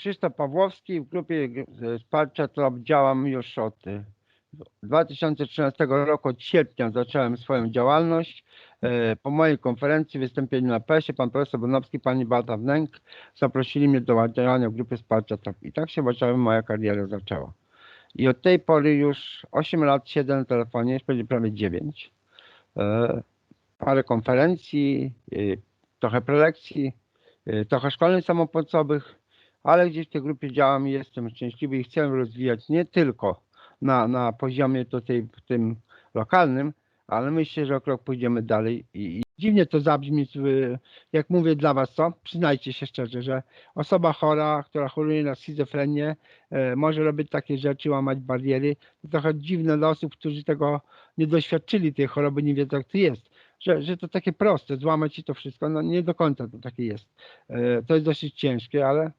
Krzysztof Pawłowski. W grupie wsparcia TROP działam już od e, 2013 roku, od sierpnia zacząłem swoją działalność. E, Po mojej konferencji, wystąpieniu na PES-ie, pan profesor Bonowski, pani Beata Wnęk zaprosili mnie do działania w grupie wsparcia TROP. I tak się właściwie moja kariera zaczęła. I od tej pory już 8 lat siedzę na telefonie, już będzie prawie 9. E, Parę konferencji, e, trochę prelekcji, trochę szkoleń samopomocowych, ale gdzieś w tej grupie działam i jestem szczęśliwy i chcę rozwijać nie tylko na, na poziomie tutaj w tym lokalnym, ale myślę, że o krok pójdziemy dalej i, i dziwnie to zabrzmi, jak mówię dla was, co? Przyznajcie się szczerze, że osoba chora, która choruje na schizofrenię, e, może robić takie rzeczy, łamać bariery. To trochę dziwne dla osób, którzy tego nie doświadczyli tej choroby, nie wiedzą jak to jest. Że, że to takie proste, złamać i to wszystko, no nie do końca to takie jest. E, To jest dosyć ciężkie, ale,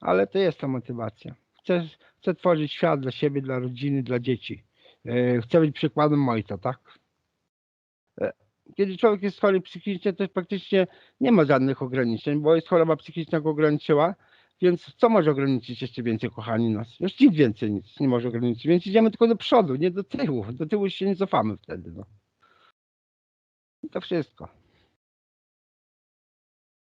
ale to jest ta motywacja. Chcę, chcę tworzyć świat dla siebie, dla rodziny, dla dzieci. E, Chcę być przykładem ojca, tak? E, Kiedy człowiek jest chory psychicznie, to praktycznie nie ma żadnych ograniczeń, bo jest choroba psychiczna go ograniczyła, więc co może ograniczyć jeszcze więcej, kochani, nas? Już nic więcej nic nie może ograniczyć, więc idziemy tylko do przodu, nie do tyłu. Do tyłu się nie cofamy wtedy, no. I to wszystko.